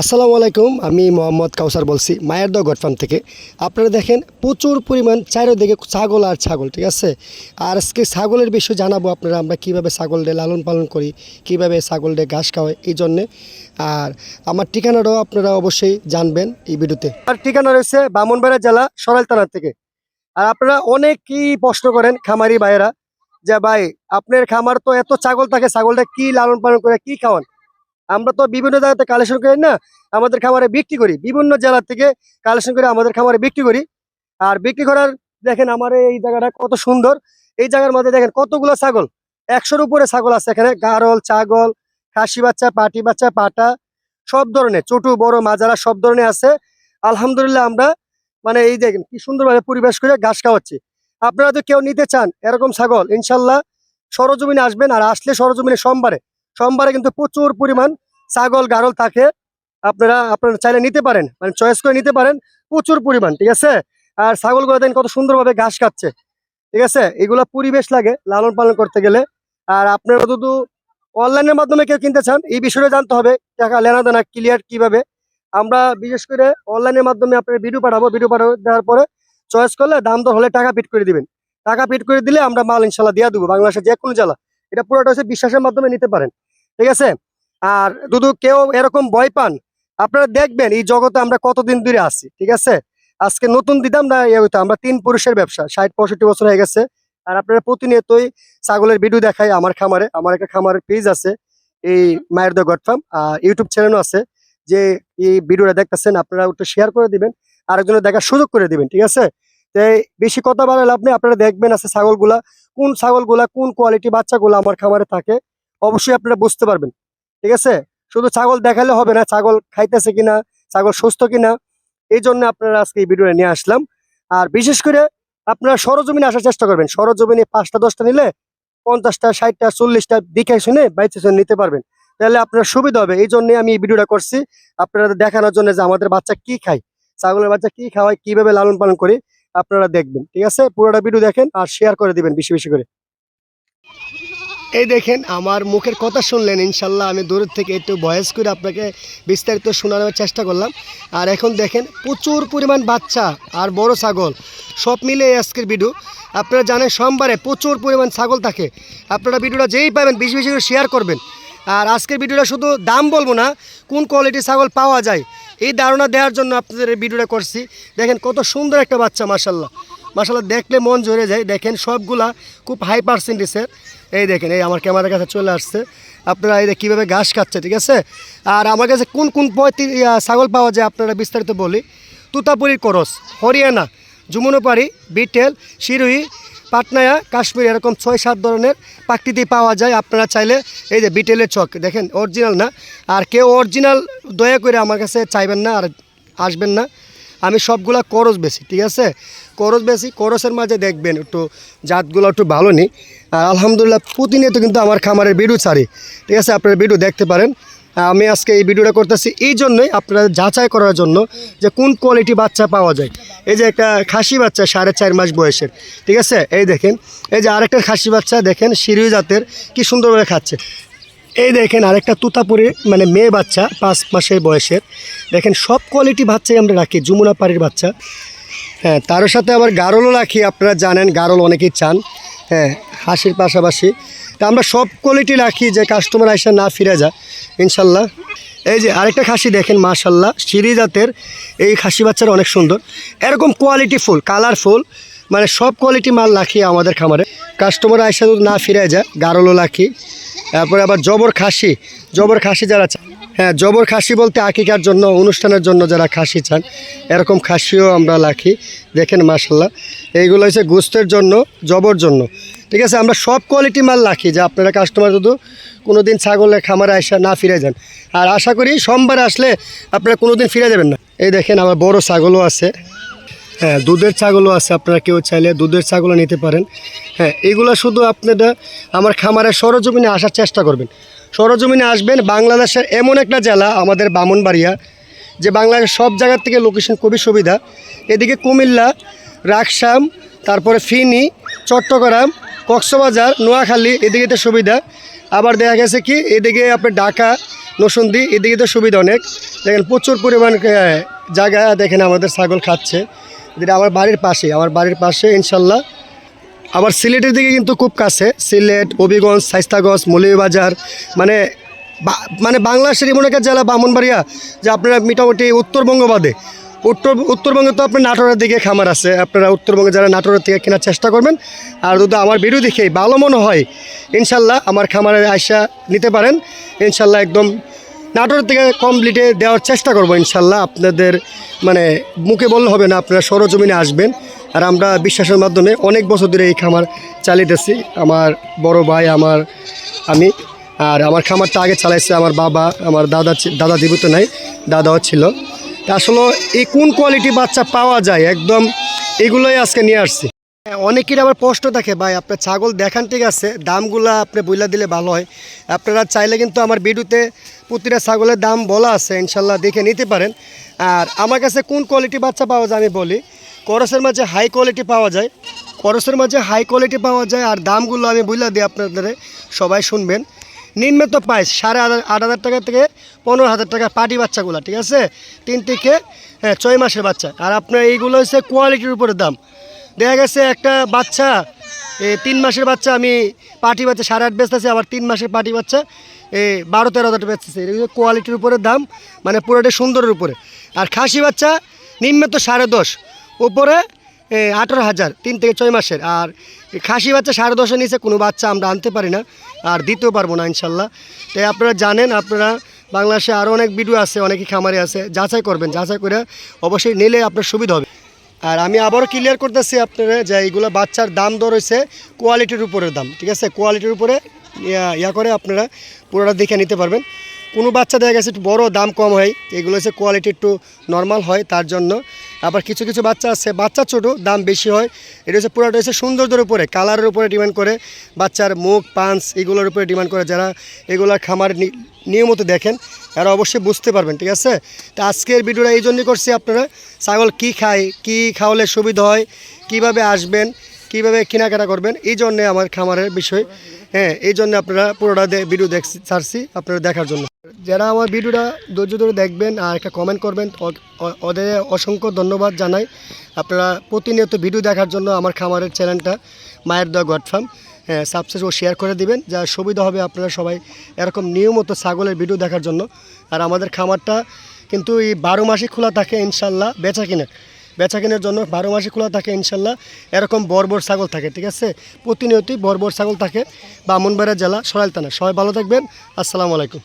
আসসালামু আলাইকুম, আমি মোহাম্মদ কাউসার বলছি, মায়ের দা গটফার্ম থেকে। আপনারা দেখেন, প্রচুর পরিমাণ চারিদিকে ছাগল আর ছাগল, ঠিক আছে? আর আজকে ছাগলের বিষয়ে জানাব আপনারা, আমরা কীভাবে ছাগলদের লালন পালন করি, কীভাবে ছাগলদের ঘাস খাওয়াই এই জন্যে। আর আমার ঠিকানাটাও আপনারা অবশ্যই জানবেন এই ভিডিওতে। আর ঠিকানা রয়েছে বামনবাড়া জেলা সরাইল থানার থেকে। আর আপনারা অনেকই প্রশ্ন করেন, খামারি ভাইয়েরা, যে ভাই, আপনার খামার তো এত ছাগল থাকে, ছাগলটা কি লালন পালন করে, কি খাওয়ান? আমরা তো বিভিন্ন জায়গাতে কালেকশন করি, না? আমাদের খামারে বিক্রি করি। বিভিন্ন জেলা থেকে কালেকশন করে আমাদের খামারে বিক্রি করি। আর বিক্রি করার, দেখেন আমার এই জায়গাটা কত সুন্দর। এই জায়গার মধ্যে দেখেন কতগুলো ছাগল। একশোর উপরে ছাগল আছে এখানে। গারল, ছাগল, খাসি বাচ্চা, পাটি বাচ্চা, পাটা, সব ধরনের। ছোট, বড় মাজারা সব ধরনের আছে। আলহামদুলিল্লাহ আমরা মানে এই দেখেন কি সুন্দরভাবে পরিবেশ করে ঘাস খাওয়াচ্ছি। আপনারা তো কেউ নিতে চান এরকম ছাগল, ইনশাল্লাহ সরজমিনে আসবেন। আর আসলে সরজমিনে সোমবারে সোমবারে কিন্তু প্রচুর পরিমাণ ছাগল, গারল থাকে। আপনারা আপনারা চাইলে নিতে পারেন মানে চয়েস করে নিতে পারেন। প্রচুর পরিমাণ, ঠিক আছে? আর ছাগলগুলো দেখেন কত সুন্দরভাবে ঘাস খাচ্ছে, ঠিক আছে? এগুলা পরিবেশ লাগে লালন পালন করতে গেলে। আর আপনারা যদি অনলাইনের মাধ্যমে কেউ কিনতে চান, এই বিষয়টা জানতে হবে, টাকা লেনা দেনা ক্লিয়ার কীভাবে। আমরা বিশেষ করে অনলাইনের মাধ্যমে আপনার ভিডিও পাঠাবো ভিডিও পাঠাবো, দেওয়ার পরে চয়েস করলে দাম দর হলে টাকা পিট করে দিবেন। টাকা পিট করে দিলে আমরা মাল ইনশাল্লাহ দিয়ে দেবো, বাংলাদেশের যে কোনো জেলা। এটা পুরোটা হচ্ছে বিশ্বাসের মাধ্যমে নিতে পারেন। ঠিক আছে? আর যদি কেউ এরকম ভয় পান? আপনারা দেখবেন এই জগতে আমরা কতদিন ধরে আছি, ঠিক আছে? আজকে নতুন দিতাম না ইয়ে হইতো, আমরা তিন পুরুষের ব্যবসা, ষাট পঁয়ষট্টি বছর হয়ে গেছে। আর আপনারা প্রতিনিয়তই ছাগলের ভিডিও দেখাই আমার খামারে, আমার একটা খামারের পেজ আছে, এই মায়ের দ্য গড ফার্ম, আর ইউটিউব চ্যানেলও আছে, যে এই ভিডিওটা দেখতেছেন, আপনারা একটু শেয়ার করে দিবেন, আরেকজনের দেখার সুযোগ করে দিবেন, ঠিক আছে? তাই বেশি কথা বাড়ালে আপনি আপনারা দেখবেন আছে ছাগলগুলা, কোন ছাগলগুলা, কোন কোয়ালিটি বাচ্চাগুলো আমার খামারে থাকে অবশ্যই আপনারা বুঝতে পারবেন, ঠিক আছে? শুধু ছাগল দেখালে হবে না, ছাগল খাইতেছে কিনা, ছাগল সুস্থ কিনা, এই জন্য আপনারা আজকে এই ভিডিওটা নিয়ে আসলাম। আর বিশেষ করে আপনারা সরজমিনে আসার চেষ্টা করবেন, সরজমিনে পাঁচটা, দশটা নিলে পঞ্চাশটা, ষাটটা, চল্লিশটা দেখে শুনে বাইচে নিতে পারবেন। তাহলে আপনার সুবিধা হবে, এই জন্যই আমি এই ভিডিওটা করছি। আপনারা দেখানোর জন্য যে আমাদের বাচ্চা কি খায়, ছাগলের বাচ্চা কি খাওয়ায়, কীভাবে লালন পালন করি, আপনারা দেখবেন, ঠিক আছে? পুরোটা ভিডিও দেখেন আর শেয়ার করে দিবেন বেশি বেশি করে। এই দেখেন, আমার মুখের কথা শুনলেন, ইনশাল্লাহ আমি দূরের থেকে একটু ভয়েস করে আপনাকে বিস্তারিত শোনানোর চেষ্টা করলাম। আর এখন দেখেন, প্রচুর পরিমাণ বাচ্চা আর বড় ছাগল, সব মিলে আজকের ভিডিও আপনারা জানেন, সোমবারে প্রচুর পরিমাণ ছাগল থাকে। আপনারা ভিডিওটা যেই পাবেন, বেশি বেশি করে শেয়ার করবেন। আর আজকের ভিডিওটা শুধু দাম বলব না, কোন কোয়ালিটির ছাগল পাওয়া যায়, এই ধারণা দেওয়ার জন্য আপনাদের ভিডিওটা করছি। দেখেন, কত সুন্দর একটা বাচ্চা মাসাল্লাহ মাসাল্লাহ দেখলে মন জড়ে যায়। দেখেন সবগুলা খুব হাই পার্সেন্টেজের এই দেখেন, এই আমার ক্যামেরার কাছে চলে আসছে। আপনারা এই কীভাবে ঘাস খাচ্ছে, ঠিক আছে? আর আমার কাছে কোন কোন ছাগল পাওয়া যায় আপনারা বিস্তারিত বলি। তুতাপুরি করস, হরিয়ানা, যমুনাপাড়ি, বিটেল শিরুই পাটনায়া, কাশ্মীর, এরকম ছয় সাত ধরনের প্রাকৃতিক পাওয়া যায়। আপনারা চাইলে এই যে বিটেলের চক, দেখেন অরিজিনাল না? আর কেউ অরিজিনাল দয়া করে আমার কাছে চাইবেন না আর আসবেন না। আমি সবগুলা করস বেশি ঠিক আছে? করস বেশি করসের মাঝে দেখবেন একটু জাতগুলো একটু ভালো নেই। আর আলহামদুলিল্লাহ প্রতিনিয়ত কিন্তু আমার খামারের ভিডিও ছাড়ি, ঠিক আছে? আপনারা ভিডিও দেখতে পারেন। আমি আজকে এই ভিডিওটা করতেছি এই জন্যই আপনারা যাচাই করার জন্য যে কোন কোয়ালিটি বাচ্চা পাওয়া যায়। এই যে একটা খাসি বাচ্চা, সাড়ে চার মাস বয়সের, ঠিক আছে? এই দেখেন, এই যে আরেকটা খাসি বাচ্চা দেখেন সিরিয় জাতের, কি সুন্দরভাবে খাচ্ছে। এই দেখেন আরেকটা তুতাপুরি মানে মেয়ে বাচ্চা, পাঁচ মাসের বয়সের। দেখেন, সব কোয়ালিটি বাচ্চাই আমরা রাখি, যমুনা পাড়ির বাচ্চা। হ্যাঁ তার সাথে আবার গারলও রাখি, আপনারা জানেন, গারল অনেকেই চান। হ্যাঁ হাসির পাশাপাশি। তা আমরা সব কোয়ালিটি রাখি, যে কাস্টমার আসে না ফিরে যায় ইনশাল্লাহ। এই যে আরেকটা খাসি দেখেন, মাশাল্লাহ সিরি জাতের। এই খাসি বাচ্চারা অনেক সুন্দর। এরকম কোয়ালিটি ফুল কালারফুল মানে সব কোয়ালিটি মাল রাখি আমাদের খামারে। কাস্টমার আসে যদি না ফিরে যায়, গারলও রাখি। তারপরে আবার জবর খাসি জবর খাসি যারা চান হ্যাঁ জবর খাসি বলতে আকিকার জন্য, অনুষ্ঠানের জন্য যারা খাসি চান, এরকম খাসিও আমরা রাখি, দেখেন মাসাল্লাহ এইগুলো হচ্ছে গোস্তের জন্য, জবর জন্য। ঠিক আছে, আমরা সব কোয়ালিটি মাল রাখি, যে আপনারা কাস্টমার যদি কোনো দিন ছাগলের খামারে আসা না ফিরে যান। আর আশা করি সোমবার আসলে আপনারা কোনো দিন ফিরে যাবেন না। এই দেখেন আমার বড় ছাগলও আছে। হ্যাঁ দুধের ছাগলও আছে, আপনারা কেউ চাইলে দুধের ছাগলও নিতে পারেন। হ্যাঁ এগুলো শুধু আপনারা আমার খামারের সরজমিনে আসার চেষ্টা করবেন। সরজমিনে আসবেন, বাংলাদেশের এমন একটা জেলা, আমাদের বামনবাড়িয়া, যে বাংলাদেশের সব জায়গার থেকে লোকেশন খুবই সুবিধা। এদিকে কুমিল্লা, রাকসাম, তারপরে ফিনি, চট্টগ্রাম, কক্সবাজার, নোয়াখালী, এদিকে তো সুবিধা। আবার দেখা গেছে কি, এদিকে আপনার ঢাকা, নসুন্দি, এদিকে তো সুবিধা অনেক। দেখেন প্রচুর পরিমাণ জায়গা দেখেন আমাদের ছাগল খাচ্ছে। যেটা আমার বাড়ির পাশে, আমার বাড়ির পাশে ইনশাল্লাহ। আবার সিলেটের দিকে কিন্তু খুব কাছে, সিলেট, হবিগঞ্জ সাইস্তাগঞ্জ মৌলভীবাজার মানে মানে বাংলাদেশের এমন জেলা বামনবাড়িয়া যে আপনারা মোটামুটি উত্তরবঙ্গ বাদে উত্তর, উত্তরবঙ্গে তো আপনার নাটোরের দিকে খামার আছে, আপনারা উত্তরবঙ্গে যারা নাটোরের থেকে কেনার চেষ্টা করবেন, আর যদি আমার ভিডিও দেখে ভালো মনে হয়, ইনশাল্লাহ আমার খামারে আয়সা নিতে পারেন, ইনশাল্লাহ একদম নাটোরের থেকে কমপ্লিটে দেওয়ার চেষ্টা করব ইনশাল্লাহ। আপনাদের মানে মুখে বললে হবে না, আপনারা সরজমিনে আসবেন। আর আমরা বিশ্বাসের মাধ্যমে অনেক বছর ধরে এই খামার চালিয়েতেছি আমার বড় ভাই, আমার আমি, আর আমার খামারটা আগে চালাইছে আমার বাবা, আমার দাদা দাদা জীবিত নাই, দাদাও ছিল। তা আসলে এই কোন কোয়ালিটি বাচ্চা পাওয়া যায়? একদম এগুলোই আজকে নিয়ে আসছি। অনেকের আবার প্রশ্ন থাকে, ভাই, আপনার ছাগল দেখান, ঠিক আছে? দামগুলা আপনি বইলা দিলে ভালো হয়। আপনারা চাইলে কিন্তু আমার ভিডিওতে প্রতিটা ছাগলের দাম বলা আছে, ইনশাল্লাহ দেখে নিতে পারেন। আর আমার কাছে কোন কোয়ালিটি বাচ্চা পাওয়া যায় আমি বলি করসের মাঝে হাই কোয়ালিটি পাওয়া যায়। করসের মাঝে হাই কোয়ালিটি পাওয়া যায়, আর দামগুলো আমি বইলা দিই আপনাদের, সবাই শুনবেন। নিম্ন তো পাইস সাড়ে আট আট হাজার টাকা থেকে পনেরো হাজার টাকা পাটি বাচ্চাগুলো, ঠিক আছে? তিন থেকে হ্যাঁ ছয় মাসের বাচ্চা। আর আপনার এইগুলো হচ্ছে কোয়ালিটির উপরে দাম। দেখা গেছে একটা বাচ্চা তিন মাসের বাচ্চা, আমি পাটি বাচ্চা, সাড়ে আট বেচতেছি, আবার তিন মাসের পাটি বাচ্চা, এ, বারো তেরো হাজার বেচতেছে। এটা কোয়ালিটির উপরে দাম মানে পুরোটা সুন্দরের উপরে। আর খাসি বাচ্চা, নিম্ন তো সাড়ে দশ, উপরে আঠারো হাজার, তিন থেকে ছয় মাসের। আর খাসি বাচ্চা সাড়ে দশের নিচে কোনো বাচ্চা আমরা আনতে পারি না, আর দিতেও পারব না, ইনশাল্লাহ। তাই আপনারা জানেন, আপনারা বাংলাদেশে আরও অনেক ভিডিও আছে, অনেকই খামারে আছে, যাচাই করবেন, যাচাই করে অবশ্যই নিলে আপনার সুবিধা হবে। আর আমি আবারও ক্লিয়ার করতেছি আপনারা যে এইগুলো বাচ্চার দাম দর হয়েছে কোয়ালিটির উপরে দাম, ঠিক আছে? কোয়ালিটির উপরে, ইয়া- করে আপনারা পুরোটা দেখে নিতে পারবেন। কোনো বাচ্চা দেখা গেছে একটু বড়, দাম কম হয়, এগুলো হচ্ছে কোয়ালিটি একটু নর্মাল হয় তার জন্য। আবার কিছু কিছু বাচ্চা আছে, বাচ্চা ছোট, দাম বেশি হয়। এটা হচ্ছে পুরোটা হচ্ছে সৌন্দর্যের উপরে কালারের উপরে ডিমান্ড করে। বাচ্চার মুখ, পাঞ্চ, এগুলোর উপরে ডিমান্ড করে যারা এগুলোর খামার নিয়মিত দেখেন। এরা অবশ্যই বুঝতে পারবেন, ঠিক আছে? তো আজকের ভিডিওটা এই জন্যই করছি আপনারা। ছাগল কি খায়, কি খাওয়ালে সুবিধা হয়, কীভাবে আসবেন, কীভাবে কেনাকাটা করবেন, এই জন্যে আমার খামারের বিষয়। হ্যাঁ এই জন্য আপনারা পুরোটা ভিডিও দেখছি, ছাড়ছি আপনারা দেখার জন্য। যারা আমার ভিডিওটা ধৈর্য ধরে দেখবেন আর একটা কমেন্ট করবেন ওদের অসংখ্য ধন্যবাদ জানাই। আপনারা প্রতিনিয়ত ভিডিও দেখার জন্য আমার খামারের চ্যানেলটা মায়ের দা গড ফার্ম। হ্যাঁ সাবস্ক্রাইব ও শেয়ার করে দিবেন, যা সুবিধা হবে আপনারা সবাই এরকম নিয়মিত ছাগলের ভিডিও দেখার জন্য। আর আমাদের খামারটা কিন্তু এই বারো মাসে খোলা থাকে ইনশাল্লাহ বেচা কিনে। বেচা কেনার জন্য বারো মাসে খোলা থাকে ইনশাল্লাহ, এরকম বর্বর ছাগল থাকে, ঠিক আছে? প্রতিনিয়তই বর্বর ছাগল থাকে বামনবাড়া জেলা, সরাইল থানা। সবাই ভালো থাকবেন, আসসালামু আলাইকুম।